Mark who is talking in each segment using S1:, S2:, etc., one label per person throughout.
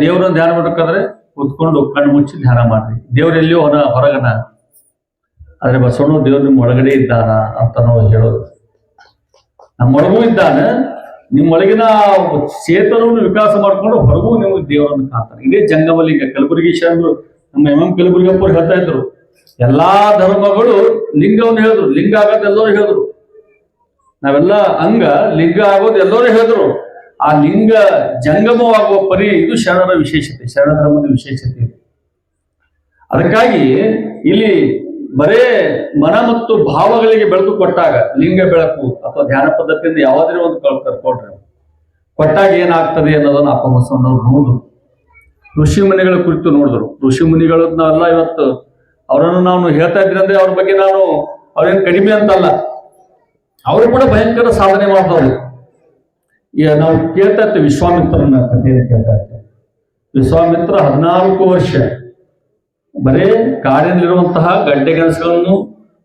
S1: ದೇವ್ರನ್ನ ಧ್ಯಾನ ಮಾಡ್ಬೇಕಾದ್ರೆ ಕೂತ್ಕೊಂಡು ಕಣ್ಣು ಮುಚ್ಚಿ ಧ್ಯಾನ ಮಾಡ್ರಿ. ದೇವ್ರೆಲ್ಲಿಯೂ ಹೊರ ಹೊರಗನ. ಆದ್ರೆ ಬಸವಣ್ಣ, ದೇವ್ರ ನಿಮ್ಮ ಒಳಗಡೆ ಇದ್ದಾನ ಅಂತ ನಾವು ಹೇಳೋದು. ನಮ್ಮೊಳಗೂ ಇದ್ದಾನೆ. ನಿಮ್ಮೊಳಗಿನ ಚೇತನವನ್ನು ವಿಕಾಸ ಮಾಡ್ಕೊಂಡು ಹೊರಗೂ ನೀವು ದೇವರನ್ನು ಕಾಣ್ತಾರೆ. ಇದೇ ಜಂಗಮಲಿಂಗ ಕಲಬುರಗಿ ಶರಣರು ನಮ್ಮ ಎಂ ಎಂ ಕಲಬುರಗಿಯಪ್ಪರು ಹೇಳ್ತಾ ಇದ್ರು. ಎಲ್ಲಾ ಧರ್ಮಗಳು ಲಿಂಗವನ್ನು ಹೇಳಿದ್ರು. ಲಿಂಗ ಆಗೋದು ಎಲ್ಲರೂ ಹೇಳಿದ್ರು. ನಾವೆಲ್ಲ ಅಂಗ, ಲಿಂಗ ಆಗೋದು ಎಲ್ಲರೂ ಹೇಳಿದ್ರು. ಆ ಲಿಂಗ ಜಂಗಮವಾಗುವ ಪರಿ ಇದು ಶರಣರ ವಿಶೇಷತೆ, ಶರಣ ಧರ್ಮದ ವಿಶೇಷತೆ ಅದಕ್ಕಾಗಿ ಇಲ್ಲಿ ಬರೇ ಮನ ಮತ್ತು ಭಾವಗಳಿಗೆ ಬೆಳಕು ಕೊಟ್ಟಾಗ, ಲಿಂಗ ಬೆಳಕು ಅಥವಾ ಧ್ಯಾನ ಪದ್ಧತಿಯಿಂದ ಯಾವುದೇ ಒಂದು ಕರ್ಕೊಂಡ್ರೆ, ಕೊಟ್ಟಾಗ ಏನಾಗ್ತದೆ ಅನ್ನೋದನ್ನ ಬಸವಣ್ಣವ್ರು ನೋಡಿದ್ರು. ಋಷಿ ಮುನಿಗಳ ಕುರಿತು ನೋಡಿದ್ರು. ಋಷಿ ಮುನಿಗಳನ್ನೆಲ್ಲ ಇವತ್ತು ಅವರನ್ನು ನಾನು ಹೇಳ್ತಾ ಇದ್ದೀನಿ ಅಂದ್ರೆ ಅವ್ರ ಬಗ್ಗೆ ನಾನು ಅವ್ರೇನು ಕಡಿಮೆ ಅಂತಲ್ಲ. ಅವರು ಕೂಡ ಭಯಂಕರ ಸಾಧನೆ ಮಾಡ್ದವ್ರು. ಈಗ ನಾವು ಕೇಳ್ತಾ ಇರ್ತೀವಿ ವಿಶ್ವಾಮಿತ್ರನ ಕಥೆಯನ್ನು ಕೇಳ್ತಾ ಇರ್ತೀವಿ. ವಿಶ್ವಾಮಿತ್ರ ಹದಿನಾಲ್ಕು ವರ್ಷ ಬರೇ ಕಾಡಿನಲ್ಲಿರುವಂತಹ ಗಡ್ಡೆ ಗೆಣಸುಗಳನ್ನು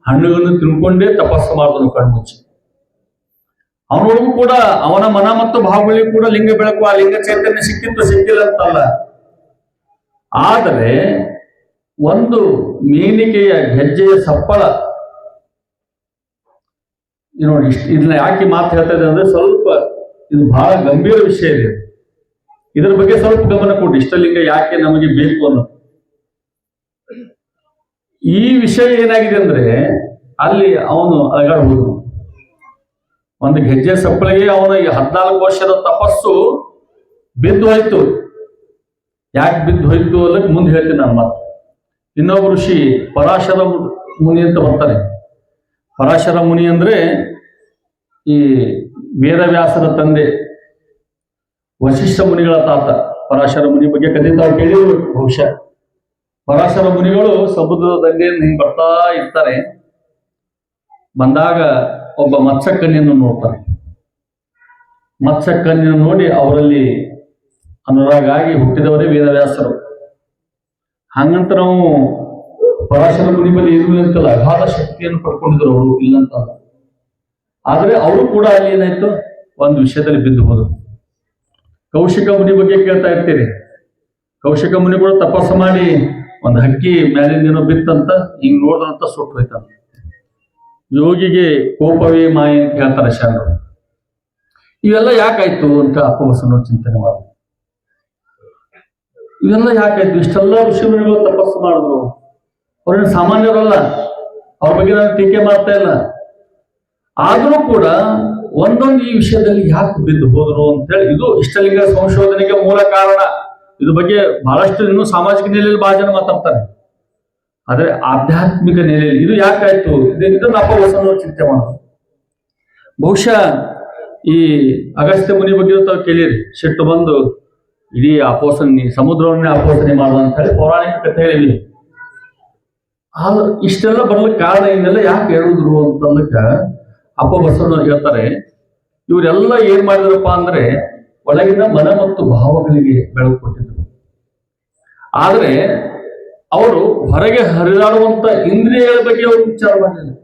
S1: ಹಣ್ಣುಗಳನ್ನು ತಿನ್ಕೊಂಡೇ ತಪಸ್ಸು ಮಾಡಿದನು ಕಣ್ಮುಚ್ಚಿ. ಅವನೊಳಗೂ ಕೂಡ ಅವನ ಮನ ಮತ್ತು ಭಾವಗಳಿಗೂ ಕೂಡ ಲಿಂಗ ಬೆಳಕು, ಆ ಲಿಂಗ ಚೈತನ್ಯ ಸಿಕ್ಕಿತ್ತು ಸಿಕ್ಕಿಲ್ಲ ಅಂತಲ್ಲ. ಆದರೆ ಒಂದು ಮೇನಿಕೆಯ ಹೆಜ್ಜೆಯ ಸಪ್ಪಳ ನೋಡಿ ಇಷ್ಟು ಇದನ್ನ ಯಾಕೆ ಮಾತು ಹೇಳ್ತಾ ಇದೆ ಅಂದ್ರೆ ಸ್ವಲ್ಪ ಇದು ಬಹಳ ಗಂಭೀರ ವಿಷಯ ಇದೆ. ಇದರ ಬಗ್ಗೆ ಸ್ವಲ್ಪ ಗಮನ ಕೊಡಿ. ಇಷ್ಟಲಿಂಗ ಯಾಕೆ ನಮಗೆ ಬೇಕು ಅನ್ನೋದು. ಈ ವಿಷಯ ಏನಾಗಿದೆ ಅಂದ್ರೆ, ಅಲ್ಲಿ ಅವನು ಅಲಗಾಡ್ಬೋದು. ಒಂದು ಹೆಜ್ಜೆ ಸಪ್ಪಳಿಗೆ ಅವನ ಈ ಹದಿನಾಲ್ಕು ವರ್ಷದ ತಪಸ್ಸು ಬಿದ್ದು ಹೋಯ್ತು. ಯಾಕೆ ಬಿದ್ದು ಹೋಯ್ತು ಅನ್ನೋಕೆ ಮುಂದೆ ಹೇಳ್ತೀನಿ ನಾನು ಮತ್ತೆ. ಇನ್ನೊಬ್ಬ ಋಷಿ ಪರಾಶರ ಮುನಿ ಅಂತ ಬರ್ತಾನೆ. ಪರಾಶರ ಮುನಿ ಅಂದ್ರೆ ಈ ವೇದವ್ಯಾಸರ ತಂದೆ ವಶಿಷ್ಠ ಮುನಿಗಳ ತಾತ ಪರಾಶರ ಮುನಿ ಬಗ್ಗೆ ಕಥೆ ತಾವು ಬಹುಶಃ. ಪರಾಶರ ಮುನಿಗಳು ಸಮುದ್ರದ ದಂಡೆಯನ್ನು ಹಿಂಗ್ ಬರ್ತಾ ಇರ್ತಾರೆ. ಬಂದಾಗ ಒಬ್ಬ ಮತ್ಸ್ಯಕನ್ಯನ್ನು ನೋಡ್ತಾರೆ. ಮತ್ಸ್ಯಕನ್ಯನ್ನು ನೋಡಿ ಅವರಲ್ಲಿ ಅನುರಾಗ ಆಗಿ ಹುಟ್ಟಿದವರೇ ವೇದವ್ಯಾಸರು. ಹಂಗಂತ ನಾವು ಪರಾಶರ ಮುನಿ ಬಳಿ ಇರುವುದಂತಲ್ಲ ಅಗಾಧ ಶಕ್ತಿಯನ್ನು ಪಡ್ಕೊಂಡಿದ್ರು ಅವರು, ಇಲ್ಲಂತಲ್ಲ. ಆದ್ರೆ ಅವರು ಕೂಡ ಅಲ್ಲಿ ಏನಾಯ್ತು? ಒಂದು ವಿಷಯದಲ್ಲಿ ಬಿದ್ದು ಹೋದರು. ಕೌಶಿಕ ಮುನಿ ಬಗ್ಗೆ ಕೇಳ್ತಾ ಇರ್ತೀರಿ. ಕೌಶಿಕ ಮುನಿ ಕೂಡ ತಪಸ್ಸು ಮಾಡಿ ಒಂದು ಹಕ್ಕಿ ಮ್ಯಾಲಿಂದ ಏನೋ ಬಿತ್ತಂತ ಹಿಂಗ್ ನೋಡ್ದಂತ ಸುಟ್ಟು ಹೋಯ್ತಂತ ಯೋಗಿಗೆ ಕೋಪವೇ ಮಾಯ ಅಂತ ಹೇಳ್ತಾರೆ ಶರಣರು ಇವೆಲ್ಲ ಯಾಕಾಯ್ತು ಅಂತ ಅಪವಸನ ಚಿಂತನೆ ಮಾಡಿದ್ರು ಇವೆಲ್ಲ ಯಾಕಾಯ್ತು? ಇಷ್ಟೆಲ್ಲ ಋಷಿಮುನಿಗಳು ತಪಸ್ಸು ಮಾಡಿದ್ರು. ಅವ್ರೇನು ಸಾಮಾನ್ಯರಲ್ಲ. ಅವ್ರ ಬಗ್ಗೆ ನಾನು ಟೀಕೆ ಮಾಡ್ತಾ ಇಲ್ಲ. ಆದರೂ ಕೂಡ ಒಂದೊಂದು ಈ ವಿಷಯದಲ್ಲಿ ಯಾಕೆ ಬಿದ್ದು ಹೋದ್ರು ಅಂತೇಳಿ ಇದು ಇಷ್ಟಲಿಂಗ ಸಂಶೋಧನೆಗೆ ಮೂಲ ಕಾರಣ. ಇದ್ರ ಬಗ್ಗೆ ಬಹಳಷ್ಟು ಇನ್ನೂ ಸಾಮಾಜಿಕ ನೆಲೆಯಲ್ಲಿ ಬಹಳ ಜನ ಮಾತಾಡ್ತಾರೆ. ಆದ್ರೆ ಆಧ್ಯಾತ್ಮಿಕ ನೆಲೆಯಲ್ಲಿ ಇದು ಯಾಕಾಯ್ತು ಇದು- ಇದನ್ನ ಅಪವಸನ ಚಿಂತೆ ಮಾಡೋದು. ಬಹುಶಃ ಈ ಅಗಸ್ತ್ಯ ಮುನಿ ಬಗ್ಗೆ ತಾವು ಕೇಳಿರಿ. ಶೆಟ್ಟು ಬಂದು ಇಡೀ ಅಪೋಸನೆ, ಸಮುದ್ರವನ್ನೇ ಅಪೋಸನೆ ಮಾಡುವ ಅಂತ ಹೇಳಿ ಪೌರಾಣಿಕ ಕಥೆಗಳಲ್ಲಿ ಆದ್ರೆ ಇಷ್ಟೆಲ್ಲ ಬರ್ಲಿಕ್ಕೆ ಕಾರಣ ಏನೆಲ್ಲ ಯಾಕೆ ಹೇಳುದ್ರು ಅಂತಂದಕ್ಕ ಅಪ್ಪ ಬಸವಣ್ಣ ಹೇಳ್ತಾರೆ, ಇವರೆಲ್ಲ ಏನ್ ಮಾಡಿದ್ರಪ್ಪ ಅಂದ್ರೆ, ಒಳಗಿನ ಮನ ಮತ್ತು ಭಾವಗಳಿಗೆ ಬೆಳಕು ಕೊಟ್ಟಿದ್ರು. ಆದ್ರೆ, ಅವರು ಹೊರಗೆ ಹರಿದಾಡುವಂತ ಇಂದ್ರಿಯಗಳ ಬಗ್ಗೆ ಅವರು ವಿಚಾರ ಮಾಡಲಿಲ್ಲ.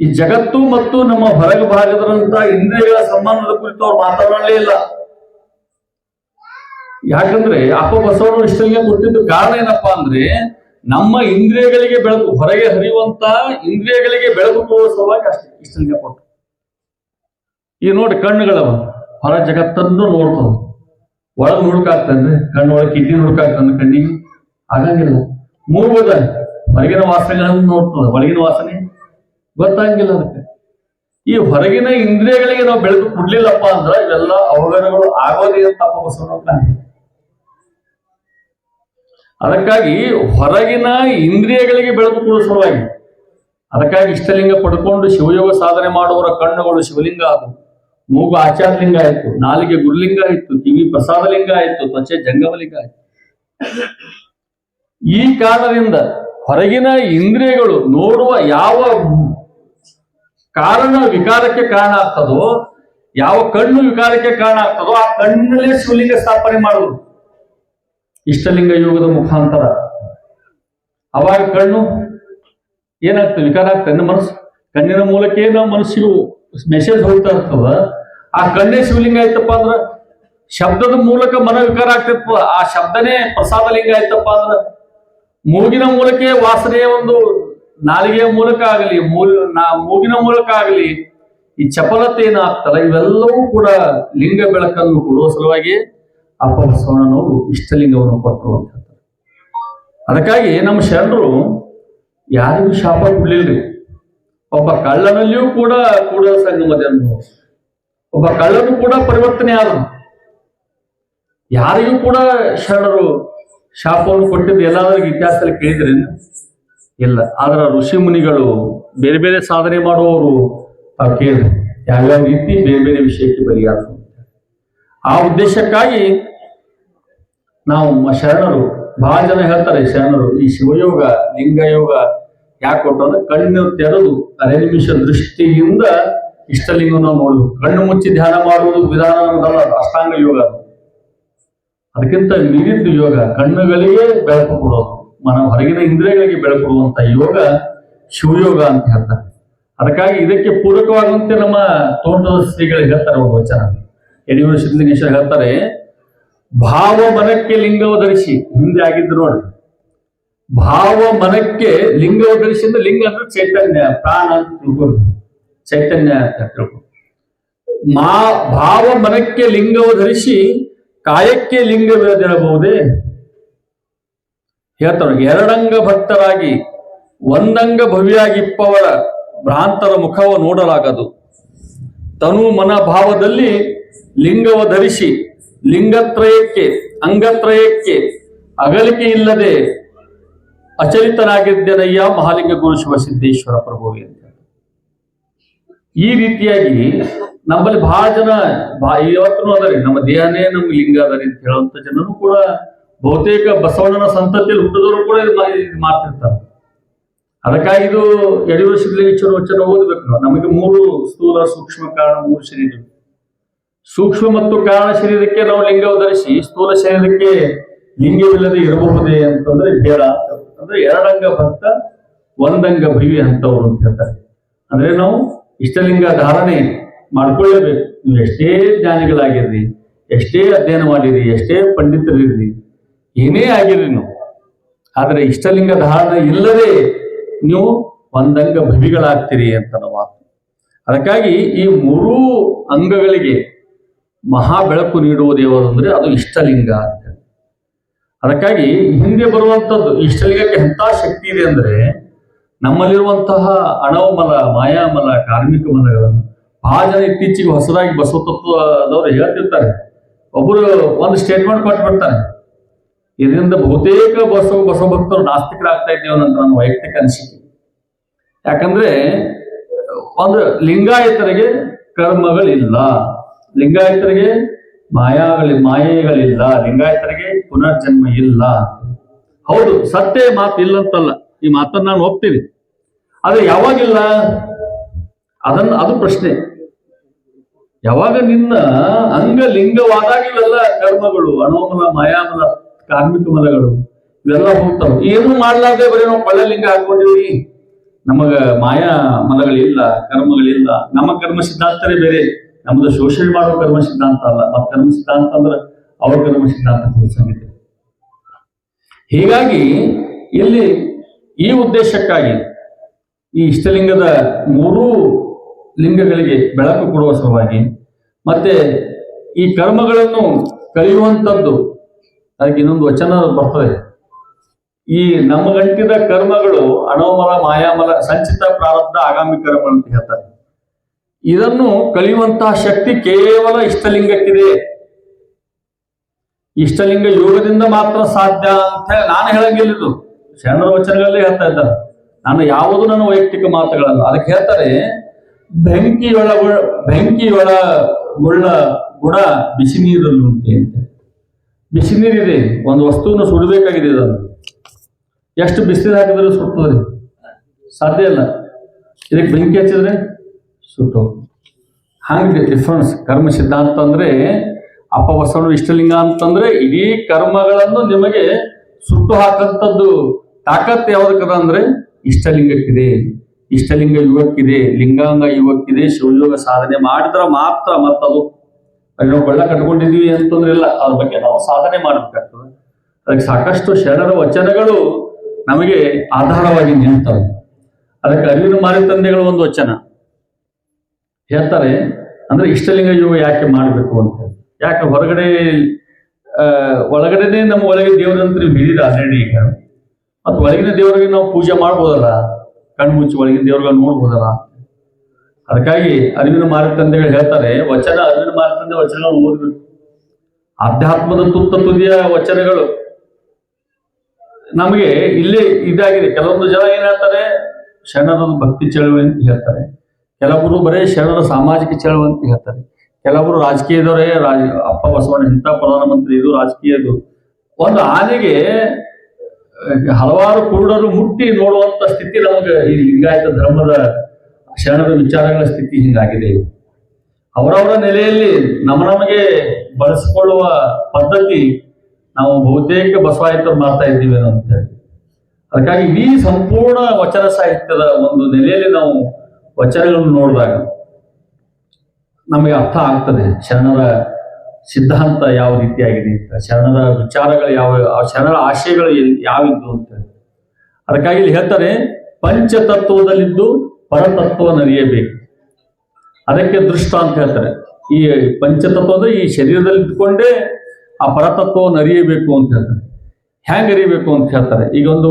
S1: ಈ ಜಗತ್ತು ಮತ್ತು ನಮ್ಮ ಹೊರಗೆ ಭಾಗದಂತ ಇಂದ್ರಿಯಗಳ ಸಂಬಂಧದ ಕುರಿತು ಅವ್ರು ಮಾತನಾಡಲೇ ಇಲ್ಲ. ಯಾಕಂದ್ರೆ ಅಪ್ಪ ಬಸವಣ್ಣ ಇಷ್ಟಲಿಂಗ ಕೊಟ್ಟಿದ್ದು ಕಾರಣ ಏನಪ್ಪಾ ಅಂದ್ರೆ ನಮ್ಮ ಇಂದ್ರಿಯಗಳಿಗೆ ಬೆಳಕು, ಹೊರಗೆ ಹರಿಯುವಂತ ಇಂದ್ರಿಯಗಳಿಗೆ ಬೆಳಕು ತೋರಿಸುವಾಗ ಅಷ್ಟೇ ಇಷ್ಟಲಿಂಗ ಕೊಟ್ಟು. ಈ ನೋಡಿ ಕಣ್ಣುಗಳವ, ಹೊರ ಜಗತ್ತನ್ನು ನೋಡ್ತಾವ ಒಳಗ್ ನೋಡ್ಕಾಗ್ತಂದ್ರೆ ಕಣ್ಣು ಒಳಗೆ ಕಿಡ್ನಿ ನೋಡ್ಕಾಗ್ತಾನೆ ಕಣ್ಣಿಗೆ? ಆಗಂಗಿಲ್ಲ. ಮೂಗುದ ಹೊರಗಿನ ವಾಸನೆಗಳನ್ನು ನೋಡ್ತದ, ಒಳಗಿನ ವಾಸನೆ? ಗೊತ್ತಾಗಿಲ್ಲ ಅದಕ್ಕೆ. ಈ ಹೊರಗಿನ ಇಂದ್ರಿಯಗಳಿಗೆ ನಾವು ಬೆಳಕು ಕೊಡ್ಲಿಲ್ಲಪ್ಪ ಅಂದ್ರೆ ಇವೆಲ್ಲ ಅವಘಡಗಳು ಆಗೋದೇ ಅಂತ ಬಸವಣ್ಣ. ಅದಕ್ಕಾಗಿ ಹೊರಗಿನ ಇಂದ್ರಿಯಗಳಿಗೆ ಬೆಳಕು ಕೊಡುವ ಸಲುವಾಗಿ, ಅದಕ್ಕಾಗಿ ಇಷ್ಟಲಿಂಗ ಪಡ್ಕೊಂಡು ಶಿವಯೋಗ ಸಾಧನೆ ಮಾಡುವವರ ಕಣ್ಣುಗಳು ಶಿವಲಿಂಗ ಆದವು. ಮೂಗು ಆಚಾರಲಿಂಗ ಆಯ್ತು, ನಾಲಿಗೆ ಗುರುಲಿಂಗ ಆಯ್ತು, ಕಿವಿ ಪ್ರಸಾದಲಿಂಗ ಆಯ್ತು, ತ್ವಚೆ ಜಂಗಮಲಿಂಗ ಆಯ್ತು. ಈ ಕಾರಣದಿಂದ ಹೊರಗಿನ ಇಂದ್ರಿಯಗಳು ನೋಡುವ ಯಾವ ಕಾರಣ ವಿಕಾರಕ್ಕೆ ಕಾರಣ ಆಗ್ತದೋ, ಯಾವ ಕಣ್ಣು ವಿಕಾರಕ್ಕೆ ಕಾರಣ ಆಗ್ತದೋ, ಆ ಕಣ್ಣಲ್ಲೇ ಶಿವಲಿಂಗ ಸ್ಥಾಪನೆ ಮಾಡುವುದು. ಇಷ್ಟಲಿಂಗ ಯೋಗದ ಮುಖಾಂತರ. ಅವಾಗ ಕಣ್ಣು ಏನಾಗ್ತದೆ? ವಿಕಾರ ಆಗ್ತದೆ. ಮನಸ್ಸು, ಕಣ್ಣಿನ ಮೂಲಕ ನಾವು ಮನಸ್ಸಿಗೂ ಮೆಸೇಜ್ ಹೋಗ್ತಾ ಇರ್ತದ. ಆ ಕಣ್ಣೇ ಶಿವಲಿಂಗ ಆಯ್ತಪ್ಪ ಅಂದ್ರ ಶಬ್ದದ ಮೂಲಕ ಮನ ವಿಕಾರ ಆಗ್ತಿತ್ತು ಆ ಶಬ್ದನೇ ಪ್ರಸಾದ ಲಿಂಗ ಆಯ್ತಪ್ಪ ಅಂದ್ರೆ ಮೂಗಿನ ಮೂಲಕ ವಾಸನೆಯ ಒಂದು ನಾಲಿಗೆಯ ಮೂಲಕ ಆಗಲಿ ಮೂಗಿನ ಮೂಲಕ ಆಗಲಿ ಈ ಚಪಲತೆ ಏನಾಗ್ತಲ್ಲ ಇವೆಲ್ಲವೂ ಕೂಡ ಲಿಂಗ ಬೆಳಕನ್ನು ಕೊಡುವ ಸಲುವಾಗಿ ಅಪ್ಪ ಬಸವಣ್ಣನವರು ಇಷ್ಟಲಿಂಗವನ್ನು ಕೊಟ್ಟರು ಅಂತ ಹೇಳ್ತಾರೆ. ಅದಕ್ಕಾಗಿ ನಮ್ಮ ಶರಣರು ಯಾರಿಗೂ ಶಾಪ ಕೊಡ್ಲಿಲ್ರಿ. ಒಬ್ಬ ಕಳ್ಳನಲ್ಲಿಯೂ ಕೂಡ ಕೂಡ ಸಂಗಮದನ್ನು ಒಬ್ಬ ಕಳ್ಳನು ಕೂಡ ಪರಿವರ್ತನೆ ಆದನು ಯಾರಿಗೂ ಕೂಡ ಶರಣರು ಶಾಪವನ್ನು ಕೊಟ್ಟಿದ್ದು ಎಲ್ಲಾದ್ರೂ ಇತಿಹಾಸದಲ್ಲಿ ಕೇಳಿದ್ರೆ ಇಲ್ಲ. ಆದ್ರೆ ಋಷಿ ಮುನಿಗಳು ಬೇರೆ ಬೇರೆ ಸಾಧನೆ ಮಾಡುವವರು ತಾವು ಕೇಳಿದ್ರು. ಯಾವ್ಯಾವ ರೀತಿ ಬೇರೆ ಬೇರೆ ವಿಷಯಕ್ಕೆ ಬಲಿಯಾದರು? ಆ ಉದ್ದೇಶಕ್ಕಾಗಿ ನಾವು ಶರಣರು ಬಹಳ ಜನ ಹೇಳ್ತಾರೆ ಶರಣರು, ಈ ಶಿವಯೋಗ, ಲಿಂಗಯೋಗ ಯಾಕೆ ಕೊಟ್ಟು ಅಂದ್ರೆ ಕಣ್ಣು ತೆರೆದು ಅರೆ ನಿಮಿಷ ದೃಷ್ಟಿಯಿಂದ ಇಷ್ಟಲಿಂಗವನ್ನು ನೋಡುದು ಕಣ್ಣು ಮುಚ್ಚಿ ಧ್ಯಾನ ಮಾಡುವುದು ವಿಧಾನ ಅನ್ನೋದಲ್ಲ, ಅಷ್ಟಾಂಗ ಯೋಗ ಅದು. ಅದಕ್ಕಿಂತ ಮಿಗಿದ್ದು ಯೋಗ, ಕಣ್ಣುಗಳಿಗೆ ಬೆಳಕು ಕೊಡೋದು, ಮನ ಹೊರಗಿನ ಇಂದ್ರಿಯಗಳಿಗೆ ಬೆಳಕು ಕೊಡುವಂತ ಯೋಗ ಶಿವಯೋಗ ಅಂತ ಹೇಳ್ತಾರೆ. ಅದಕ್ಕಾಗಿ ಇದಕ್ಕೆ ಪೂರಕವಾಗುವಂತೆ ನಮ್ಮ ತೋಟದ ಶ್ರೀಗಳಿಗೆ ಹೇಳ್ತಾರೆ ಒಂದು ವಚನ. ಯಡಿಯೂರು ಸಿದ್ಧಲಿಂಗೇಶ್ವರ ಹೇಳ್ತಾರೆ ಭಾವ ಮನಕ್ಕೆ ಲಿಂಗವ ಧರಿಸಿ, ಹಿಂದೆ ಆಗಿದ್ದು ನೋಡಿ. ಭಾವ ಮನಕ್ಕೆ ಲಿಂಗವ ಧರಿಸಿ ಅಂದ್ರೆ ಲಿಂಗ ಅಂದ್ರೆ ಚೈತನ್ಯ, ಪ್ರಾಣ ಅಂತ ತಿಳ್ಕೊಂಡು ಚೈತನ್ಯ ಅಂತ ತಿಳ್ಕೊಂಡು ಮಾ ಭಾವ ಮನಕ್ಕೆ ಲಿಂಗವ ಧರಿಸಿ, ಕಾಯಕ್ಕೆ ಲಿಂಗವಿರದಿರಬಹುದೇ ಹೇಳ್ತಾರೆ ಎರಡಂಗ ಭಕ್ತರಾಗಿ, ಒಂದಂಗ ಭವಿಯಾಗಿಪ್ಪವರ ಭ್ರಾಂತರ ಮುಖವ ನೋಡಲಾಗದು. ತನು ಮನ ಭಾವದಲ್ಲಿ ಲಿಂಗವ ಧರಿಸಿ, ಲಿಂಗತ್ರಯಕ್ಕೆ, ಅಂಗತ್ರಯಕ್ಕೆ ಅಗಲಿಕೆ ಇಲ್ಲದೆ ಅಚಲಿತನಾಗಿದ್ದನಯ್ಯ ಮಹಾಲಿಂಗ ಗುರು ಶಿವಸಿದ್ದೇಶ್ವರ ಪ್ರಭುವಿ ಅಂತ ಈ ರೀತಿಯಾಗಿ ನಮ್ಮಲ್ಲಿ ಬಹಳ ಜನ ಇವತ್ತು ಅದರಿ. ನಮ್ಮ ದೇಹನೇ ನಮ್ಗೆ ಲಿಂಗ ಅದರಿ ಅಂತ ಹೇಳುವಂತ ಜನರು ಕೂಡ ಬಹುತೇಕ ಬಸವಣ್ಣನ ಸಂತತಿಯಲ್ಲಿ ಹುಟ್ಟಿದವರು ಕೂಡ ಇದು ಮಾ- ಇದು ಮಾಡ್ತಿರ್ತಾರೆ ಅದಕ್ಕಾಗಿ ಇದು ಯಡಿಯೂರು ಸಿದ್ಧಲಿಂಗೇಶ್ವರ ವಚನ ಓದಬೇಕು ನಮಗೆ ಮೂರು ಸ್ಥೂಲ ಸೂಕ್ಷ್ಮ ಕಾರಣ, ಮೂರು ಶರೀರ ಸೂಕ್ಷ್ಮ ಮತ್ತು ಕಾರಣ ಶರೀರಕ್ಕೆ ನಾವು ಲಿಂಗ ಧರಿಸಿ ಸ್ಥೂಲ ಶರೀರಕ್ಕೆ ಲಿಂಗವಿಲ್ಲದೆ ಇರಬಹುದೇ ಅಂತಂದ್ರೆ ಬೇಡ. ಅಂದ್ರೆ ಎರಡಂಗ ಭಕ್ತ, ಒಂದಂಗ ಭವಿ ಅಂತವ್ರು ಅಂತ ಹೇಳ್ತಾರೆ. ಅಂದ್ರೆ ನಾವು ಇಷ್ಟಲಿಂಗ ಧಾರಣೆ ಮಾಡ್ಕೊಳ್ಳೇಬೇಕು. ನೀವು ಎಷ್ಟೇ ಜ್ಞಾನಿಗಳಾಗಿರ್ರಿ, ಎಷ್ಟೇ ಅಧ್ಯಯನ ಮಾಡಿರಿ, ಎಷ್ಟೇ ಪಂಡಿತರಿರ್ರಿ, ಏನೇ ಆಗಿರ್ರಿ ನೀವು. ಆದರೆ ಇಷ್ಟಲಿಂಗ ಧಾರಣೆ ಇಲ್ಲದೆ ನೀವು ಒಂದಂಗ ಭವಿಗಳಾಗ್ತೀರಿ ಅಂತ ಮಾತು. ಅದಕ್ಕಾಗಿ ಈ ಮೂರೂ ಅಂಗಗಳಿಗೆ ಮಹಾ ಬೆಳಕು ನೀಡುವ ದೇವರು ಅಂದ್ರೆ ಅದು ಇಷ್ಟಲಿಂಗ ಅಂತ. ಅದಕ್ಕಾಗಿ ಹಿಂದೆ ಬರುವಂತದ್ದು ಇಷ್ಟಲಿಂಗಕ್ಕೆ ಎಂಥ ಶಕ್ತಿ ಇದೆ ಅಂದ್ರೆ ನಮ್ಮಲ್ಲಿರುವಂತಹ ಅಣವಮಲ, ಮಾಯಾಮಲ, ಕಾರ್ಮಿಕ ಮಲಗಳನ್ನು ಆ ಜನ ಇತ್ತೀಚೆಗೆ ಹೊಸದಾಗಿ ಬಸವ ತತ್ವದವರು ಹೇಳ್ತಿರ್ತಾರೆ. ಒಬ್ಬರು ಒಂದು ಸ್ಟೇಟ್ಮೆಂಟ್ ಕೊಟ್ಬಿಡ್ತಾರೆ. ಇದರಿಂದ ಬಹುತೇಕ ಬಸವ ಬಸವ ಭಕ್ತರು ನಾಸ್ತಿಕರಾಗ್ತಾ ಇದ್ದೇವೆ ಅಂತ ನನ್ನ ವೈಯಕ್ತಿಕ ಅನಿಸಿಕೆ. ಯಾಕಂದ್ರೆ ಒಂದು ಲಿಂಗಾಯತರಿಗೆ ಕರ್ಮಗಳಿಲ್ಲ. ಲಿಂಗಾಯತರಿಗೆ ಮಾಯಾಗಳಿ ಮಾಯೆಗಳಿಲ್ಲ. ಲಿಂಗಾಯತರಿಗೆ ಪುನರ್ಜನ್ಮ ಇಲ್ಲ. ಹೌದು, ಸತ್ಯ ಮಾತು ಇಲ್ಲ ಅಂತಲ್ಲ ಈ ಮಾತನ್ನ ನಾನು ಒಪ್ತೀವಿ. ಆದ್ರೆ ಯಾವಾಗಿಲ್ಲ? ಅದನ್ನ, ಅದು ಪ್ರಶ್ನೆ. ಯಾವಾಗ ನಿನ್ನ ಅಂಗ ಲಿಂಗವಾದಾಗ ಇವೆಲ್ಲ ಕರ್ಮಗಳು ಅಣೋಮಲ ಮಾಯಾಮಲ, ಕಾರ್ಮಿಕ ಮಲಗಳು, ಇವೆಲ್ಲ ಹೋಗ್ತಾವೆ. ಏನು ಮಾಡ್ಲಾರ್ದೆ ಬರೀ ನಾವು ಕೊಳ್ಳೆ ಲಿಂಗ ಹಾಕೊಂಡಿವಿ ನಮಗ ಮಾಯಾ ಮಲಗಳಿಲ್ಲ ಕರ್ಮಗಳಿಲ್ಲ. ನಮ್ಮ ಕರ್ಮ ಸಿದ್ಧಾಂತರೇ ಬೇರೆ. ನಮ್ದು ಶೋಷಣೆ ಮಾಡೋ ಕರ್ಮ ಸಿದ್ಧಾಂತ ಅಲ್ಲ. ಮತ್ತ ಕರ್ಮ ಸಿದ್ಧಾಂತ ಅಂದ್ರೆ ಅವ್ರ ಕರ್ಮ ಸಿದ್ಧಾಂತ ಸಂಗತಿ ಹೀಗಾಗಿ ಇಲ್ಲಿ ಈ ಉದ್ದೇಶಕ್ಕಾಗಿ ಈ ಇಷ್ಟಲಿಂಗದ ಮೂರೂ ಲಿಂಗಗಳಿಗೆ ಬೆಳಕು ಕೊಡುವ ಸಲುವಾಗಿ ಮತ್ತೆ ಈ ಕರ್ಮಗಳನ್ನು ಕಲಿಯುವಂಥದ್ದು ಅದಕ್ಕೆ ಇನ್ನೊಂದು ವಚನ ಬರ್ತದೆ. ಈ ನಮ್ಮ ಗಂಟಿದ ಕರ್ಮಗಳು ಅಣೋಮಲ ಮಾಯಾಮಲ, ಸಂಚಿತ ಪ್ರಾರಬ್ಧ ಆಗಾಮಿ ಕರ್ಮ ಅಂತ ಹೇಳ್ತಾರೆ. ಇದನ್ನು ಕಲಿಯುವಂತಹ ಶಕ್ತಿ ಕೇವಲ ಇಷ್ಟಲಿಂಗಕ್ಕಿದೆ. ಇಷ್ಟಲಿಂಗ ಯೋಗದಿಂದ ಮಾತ್ರ ಸಾಧ್ಯ ಅಂತ ನಾನು ಹೇಳಂಗಿಲ್ಲ ಇದು. ಶರಣರ ವಚನಗಳಲ್ಲೇ ಹೇಳ್ತಾ ಇದ್ದಾರೆ. ನಾನು ಯಾವುದು ನನ್ನ ವೈಯಕ್ತಿಕ ಮಾತುಗಳಲ್ಲ. ಅದಕ್ಕೆ ಹೇಳ್ತಾರೆ, ಬೆಂಕಿಯೊಳ ಬೆಂಕಿಯೊಳ ಉಳ್ಳ ಗುಣ ಬಿಸಿ ನೀರಲ್ಲಿ ಅಂತ ಬಿಸಿ ನೀರಿದೆ ಒಂದು ವಸ್ತುವನ್ನು ಸುಡಬೇಕಾಗಿದೆ ಅದನ್ನು ಎಷ್ಟು ಬಿಸಿನೀರು ಹಾಕಿದ್ರೆ ಸುಡ್ತದೆ. ಸಾಧ್ಯ ಇಲ್ಲ. ಇದಕ್ಕೆ ಬೆಂಕಿ ಹಚ್ಚಿದ್ರೆ? ಸುಟ್ಟು ಹಾಗೆ ಡಿಫ್ರೆನ್ಸ್ ಕರ್ಮ ಸಿದ್ಧಾಂತ ಅಂದ್ರೆ ಅಪ್ಪ ಬಸವಣ್ಣ ಇಷ್ಟಲಿಂಗ ಅಂತಂದ್ರೆ ಇಡೀ ಕರ್ಮಗಳನ್ನು ನಿಮಗೆ ಸುಟ್ಟು ಹಾಕಂತದ್ದು ತಾಕತ್ ಯಾವ್ದಕ್ಕದ ಅಂದ್ರೆ ಇಷ್ಟಲಿಂಗಕ್ಕಿದೆ. ಇಷ್ಟಲಿಂಗ ಯುವಕ್ಕಿದೆ ಲಿಂಗಾಂಗ ಯುವಕ್ಕಿದೆ ಶಿವಯೋಗ ಸಾಧನೆ ಮಾಡಿದ್ರ ಮಾತ್ರ ಮತ್ತದು. ಅಲ್ಲಿ ನಾವು ಬೆಳ್ಳ ಕಟ್ಕೊಂಡಿದೀವಿ ಅಂತಂದ್ರೆ ಇಲ್ಲ, ಅದ್ರ ಬಗ್ಗೆ ನಾವು ಸಾಧನೆ ಮಾಡಬೇಕಾಗ್ತದೆ. ಅದಕ್ಕೆ ಸಾಕಷ್ಟು ಶರಣರ ವಚನಗಳು ನಮಗೆ ಆಧಾರವಾಗಿ ನಿಂತವೆ. ಅದಕ್ಕೆ ಅರಿವಿನ ಮಾರಿ ತಂದೆಗಳು ಒಂದು ವಚನ. ಹೇಳ್ತಾರೆ, ಅಂದ್ರೆ ಇಷ್ಟಲಿಂಗ ಯೋಗ ಯಾಕೆ ಮಾಡಬೇಕು ಅಂತ ಯಾಕೆ ಹೊರಗಡೆ ಒಳಗಡೆನೇ ನಮ್ಮ ಒಳಗೆ ದೇವರಂತ ನೀವು ಹಿಡಿದ ಆಲ್ರೆಡಿ ಈಗ. ಮತ್ತು ಒಳಗಿನ ದೇವರಿಗೆ ನಾವು ಪೂಜೆ ಮಾಡ್ಬೋದಲ್ಲ? ಕಣ್ಣು ಮುಚ್ಚಿ ಒಳಗಿನ ದೇವ್ರಿಗೆ ನೋಡ್ಬೋದಲ್ಲ? ಅದಕ್ಕಾಗಿ ಅರಿವಿನ ಮಾರಿ ತಂದೆಗಳು ಹೇಳ್ತಾರೆ, ವಚನ ಅರಿವಿನ ಮಾರ್ತಂದೆ ವಚನಗಳು ಓದ್ಬೇಕು. ಆಧ್ಯಾತ್ಮದ ತುತ್ತ ತುದಿಯ ವಚನಗಳು ನಮಗೆ ಇಲ್ಲಿ ಇದಾಗಿದೆ. ಕೆಲವೊಂದು ಜನ ಏನ್ ಹೇಳ್ತಾರೆ ಶರಣರ ಭಕ್ತಿ ಚಳುವಳಿ ಅಂತ ಹೇಳ್ತಾರೆ. ಕೆಲವರು ಬರೀ ಶರಣರ ಸಾಮಾಜಿಕ ಚಳವಳಿ ಅಂತ ಹೇಳ್ತಾರೆ. ಕೆಲವರು ರಾಜಕೀಯದವರೇ ರಾಜ, ಅಪ್ಪ ಬಸವಣ್ಣ ಇಂಥ ಪ್ರಧಾನಮಂತ್ರಿ ಇದು ರಾಜಕೀಯದು ಒಂದು ಆನೆಗೆ ಹಲವಾರು ಕುರುಡರು ಮುಟ್ಟಿ ನೋಡುವಂತ ಸ್ಥಿತಿ ನಮಗೆ ಈ ಲಿಂಗಾಯತ ಧರ್ಮದ ಶರಣರ ವಿಚಾರಗಳ ಸ್ಥಿತಿ ಹಿಂಗಾಗಿದೆ. ಅವರವರ ನೆಲೆಯಲ್ಲಿ ನಮ್ಮ ನಮಗೆ ಬಳಸಿಕೊಳ್ಳುವ ಪದ್ಧತಿ ನಾವು ಬಹುತೇಕ ಬಸವಾಯಿತರು ಮಾಡ್ತಾ ಇದ್ದೀವಿ ಅಂತ ಹೇಳಿ. ಅದಕ್ಕಾಗಿ ಇಡೀ ಸಂಪೂರ್ಣ ವಚನ ಸಾಹಿತ್ಯದ ಒಂದು ನೆಲೆಯಲ್ಲಿ ನಾವು ವಚನಗಳನ್ನು ನೋಡಿದಾಗ ನಮಗೆ ಅರ್ಥ ಆಗ್ತದೆ, ಶರಣರ ಸಿದ್ಧಾಂತ ಯಾವ ರೀತಿಯಾಗಿದೆ ಅಂತ, ಶರಣರ ವಿಚಾರಗಳು ಯಾವ, ಶರಣರ ಆಶಯಗಳು ಯಾವಿದ್ದು ಅಂತ. ಅದಕ್ಕಾಗಿ ಇಲ್ಲಿ ಹೇಳ್ತಾರೆ, ಪಂಚತತ್ವದಲ್ಲಿದ್ದು ಪರತತ್ವ ನರಿಯಬೇಕು. ಅದಕ್ಕೆ ದೃಷ್ಟ ಅಂತ ಹೇಳ್ತಾರೆ. ಈ ಪಂಚತತ್ವ ಅಂದ್ರೆ ಈ ಶರೀರದಲ್ಲಿ ಇದ್ಕೊಂಡೇ ಆ ಪರತತ್ವವನ್ನು ಅರಿಯಬೇಕು ಅಂತ ಹೇಳ್ತಾರೆ. ಹೆಂಗ್ ಅರಿಯಬೇಕು ಅಂತ ಹೇಳ್ತಾರೆ. ಈಗ ಒಂದು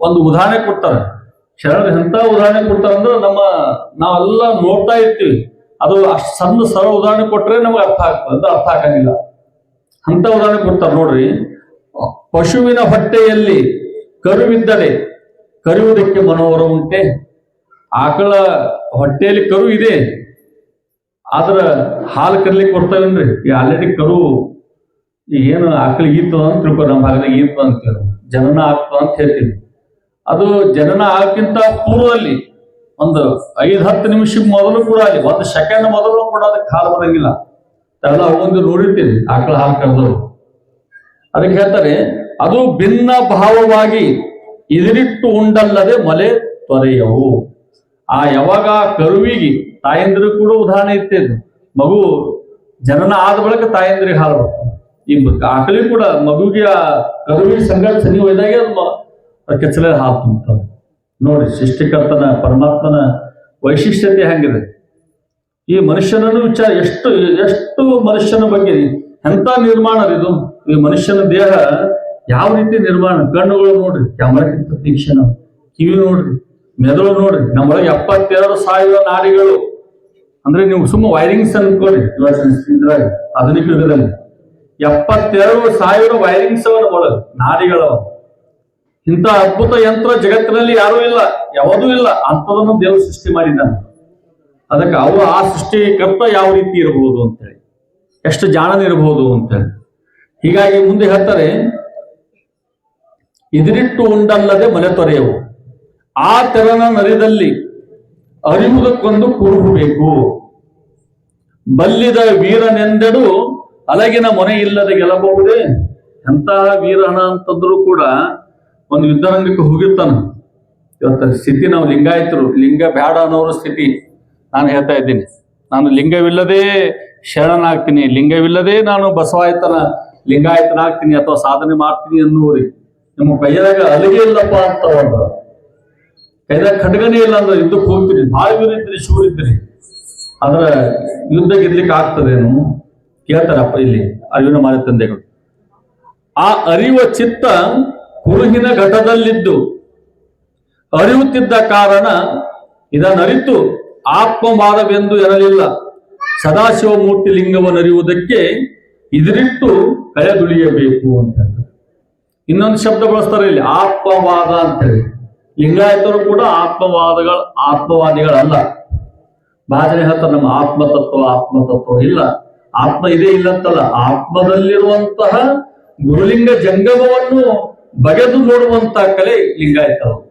S1: ಒಂದು ಉದಾಹರಣೆ ಕೊಡ್ತಾರೆ. ಶರಣರು ಎಂತ ಉದಾಹರಣೆ ಕೊಡ್ತಾರೆ ಅಂದ್ರೆ ನಮ್ಮ ನಾವೆಲ್ಲ ನೋಡ್ತಾ ಇರ್ತೀವಿ. ಅದು ಅಷ್ಟು ಸಣ್ಣ ಸರಳ ಉದಾಹರಣೆ ಕೊಟ್ರೆ ನಮ್ಗೆ ಅರ್ಥ ಆಗ್ತದೆ. ಅಂತ ಅರ್ಥ ಆಗಂಗಿಲ್ಲ. ಅಂತ ಉದಾಹರಣೆ ಕೊಡ್ತಾರೆ ನೋಡ್ರಿ. ಪಶುವಿನ ಹೊಟ್ಟೆಯಲ್ಲಿ ಕರುವಿದ್ದರೆ ಕರೆಯುವುದಕ್ಕೆ ಮನೋಹರ ಉಂಟೆ. ಆಕಳ ಹೊಟ್ಟೆಯಲ್ಲಿ ಕರು ಇದೆ. ಆದ್ರ ಹಾಲು ಕರ್ಲಿಕ್ಕೆ ಕೊಡ್ತಾವೇನ್ರಿ ಈ ಆಲ್ರೆಡಿ ಕರು ಏನು ಆಕಳಿಗೆ ಈತದ ಅಂತ ತಿಳ್ಕೊ ನಮ್ಮ ಭಾಗದಾಗ ಈತದ ಅಂತ. ಜನನ ಆಗ್ತದ ಅಂತ ಹೇಳ್ತೀವಿ ಅದು ಜನನ ಆಗಕ್ಕಿಂತ ಪೂರ್ವದಲ್ಲಿ ಒಂದು ಐದ್ ಹತ್ತು ನಿಮಿಷ ಮೊದಲು ಕೂಡ ಅಲ್ಲಿ, ಒಂದು ಸೆಕೆಂಡ್ ಮೊದಲು ಕೂಡ ಅದಕ್ಕೆ ಹಾಲು ಬರಂಗಿಲ್ಲ. ಎಲ್ಲ ಒಂದು ನೋಡಿರ್ತೀವಿ ಆಕಳ ಹಾಲು ಕರೆದವರು ಅದಕ್ಕೆ ಹೇಳ್ತಾರೆ, ಅದು ಭಿನ್ನ ಭಾವವಾಗಿ ಇದಿರಿಟ್ಟು ಉಂಡಲ್ಲದೆ ಮಲೆ ತೊರೆಯವು. ಆ ಯಾವಾಗ ಕರುವಿಗೆ ತಾಯಂದಿರು ಕೂಡ ಉದಾಹರಣೆ ಇರ್ತೇನೆ ಮಗು ಜನನ ಆದ ಬಳಿಕ ತಾಯಂದ್ರಿಗೆ ಹಾಲು ಬರ್ತದೆ. ಈ ಆಕಳಿ ಕೂಡ ಮಗುವಿಗೆ ಆ ಕರುವಿಗೆ ಸಂಗಡ ಸನಿ ಒಯ್ದಾಗೆ ಅದು ಕೆಚ್ಚಲೇ ಹಾಲು ಅಂತ. ನೋಡಿ, ಸೃಷ್ಟಿಕರ್ತನ, ಪರಮಾತ್ಮನ ವೈಶಿಷ್ಟ್ಯತೆ ಹೆಂಗಿದೆ? ಈ ಮನುಷ್ಯನನ್ನು ವಿಚಾರ, ಎಷ್ಟು ಎಷ್ಟು ಮನುಷ್ಯನ ಬಗ್ಗೆ ಎಂಥ ನಿರ್ಮಾಣ ಇದು ಈ ಮನುಷ್ಯನ ದೇಹ ಯಾವ ರೀತಿ ನಿರ್ಮಾಣ? ಕಣ್ಣುಗಳು ನೋಡ್ರಿ, ಕ್ಯಾಮರಾಕ್ಕಿಂತ ತೀಕ್ಷ್ಣ ಕಿವಿ ನೋಡ್ರಿ, ಮೆದುಳು ನೋಡ್ರಿ. ನಮ್ಮೊಳಗೆ ಎಪ್ಪತ್ತೆರಡು ಸಾವಿರ ನಾಡಿಗಳು. ಅಂದ್ರೆ ನೀವು ಸುಮ್ಮ ವೈರಿಂಗ್ಸ್ ಅನ್ಕೊಳ್ಳಿ. ಆಧುನಿಕ ಯುಗದಲ್ಲಿ. ಎಪ್ಪತ್ತೆರಡು ಸಾವಿರ ವೈರಿಂಗ್ಸ್ ಅವರ ಒಳಗೆ ನಾಡಿಗಳವ. ಇಂಥ ಅದ್ಭುತ ಯಂತ್ರ ಜಗತ್ತಿನಲ್ಲಿ ಯಾರೂ ಇಲ್ಲ, ಯಾವುದೂ ಇಲ್ಲ. ಅಂಥದನ್ನು ದೇವರು ಸೃಷ್ಟಿ ಮಾಡಿದ್ದಾನೆ. ಅದಕ್ಕೆ ಅವರು ಆ ಸೃಷ್ಟಿಕರ್ತ ಯಾವ ರೀತಿ ಇರಬಹುದು ಅಂತೇಳಿ. ಎಷ್ಟು ಜಾಣನಿರಬಹುದು ಅಂತೇಳಿ. ಹೀಗಾಗಿ ಮುಂದೆ ಹೇಳ್ತಾರೆ, ಇದಿರಿಟ್ಟು ಉಂಡಲ್ಲದೆ ಮನೆ ತೊರೆಯವು. ಆ ತೆರನ ನರಿದಲ್ಲಿ ಅರಿವುದಕ್ಕೊಂದು ಕೂರುಬೇಕು ಬಲ್ಲಿದ ವೀರನೆಂದೆಡು ಅಲಗಿನ ಮೊನೆ ಇಲ್ಲದೆ ಗೆಲ್ಲಬಹುದೇ? ಎಂತಹ ವೀರನ ಅಂತಂದ್ರೂ ಕೂಡ ಒಂದು ಯುದ್ಧರಂಗಕ್ಕೆ ಹೋಗಿರ್ತಾನ. ಇವತ್ತು ಸ್ಥಿತಿ ನಾವು ಲಿಂಗಾಯತರು, ಲಿಂಗ ಬೇಡ ಅನ್ನೋರ ಸ್ಥಿತಿ ನಾನು ಹೇಳ್ತಾ ಇದ್ದೀನಿ. ನಾನು ಲಿಂಗವಿಲ್ಲದೆ ಶರಣನಾಗ್ತೀನಿ, ಲಿಂಗವಿಲ್ಲದೆ ನಾನು ಬಸವಾಯತನ ಲಿಂಗಾಯತನಾಗ್ತೀನಿ ಅಥವಾ ಸಾಧನೆ ಮಾಡ್ತೀನಿ ಅನ್ನೋರಿ ನಿಮ್ಮ ಕೈಯಾಗ ಅಲಿಗೆ ಇಲ್ಲಪ್ಪ ಅಂತ ಒಂದು. ಕೈದಾಗ ಖಡ್ಗನೇ ಇಲ್ಲ ಅಂದ್ರೆ ಯುದ್ಧಕ್ಕೆ ಹೋಗ್ತೀರಿ. ಭಾಳ ಇದ್ರಿ ಶೂರ್ ಇದ್ರಿ ಆದ್ರೆ ಯುದ್ಧ ಗೆದ್ಲಿಕ್ಕೆ ಆಗ್ತದೇನು ಕೇಳ್ತಾರಪ್ಪ ಇಲ್ಲಿ ಅರಿವಿನ ಮಾರಿ ತಂದೆಗಳು. ಆ ಅರಿವ ಚಿತ್ತ ಕುರುಹಿನ ಘಟದಲ್ಲಿದ್ದು ಅರಿಯುತ್ತಿದ್ದ ಕಾರಣ ಇದನ್ನರಿತು ಆತ್ಮವಾದವೆಂದು ಇರಲಿಲ್ಲ ಸದಾಶಿವ ಮೂರ್ತಿ ಲಿಂಗವನ್ನು ಅರಿಯುವುದಕ್ಕೆ ಇದರಿಟ್ಟು ಕಳೆದುಳಿಯಬೇಕು ಅಂತ ಇನ್ನೊಂದು ಶಬ್ದ ಬಳಸ್ತಾರೆ ಇಲ್ಲಿ, ಆತ್ಮವಾದ ಅಂತ ಹೇಳಿ ಲಿಂಗಾಯತರು ಕೂಡ ಆತ್ಮವಾದಗಳ, ಆತ್ಮವಾದಿಗಳಲ್ಲ. ಭಾಜನೆ ಹೇಳ್ತಾರೆ ನಮ್ಮ ಆತ್ಮತತ್ವ ಆತ್ಮತತ್ವ ಇಲ್ಲ. ಆತ್ಮ ಇದೇ ಇಲ್ಲಂತಲ್ಲ ಆತ್ಮದಲ್ಲಿರುವಂತಹ ಗುರುಲಿಂಗ ಜಂಗಮವನ್ನು ಬಗೆದು ನೋಡುವಂತ ಕಲೆ ಲಿಂಗಾಯತರು.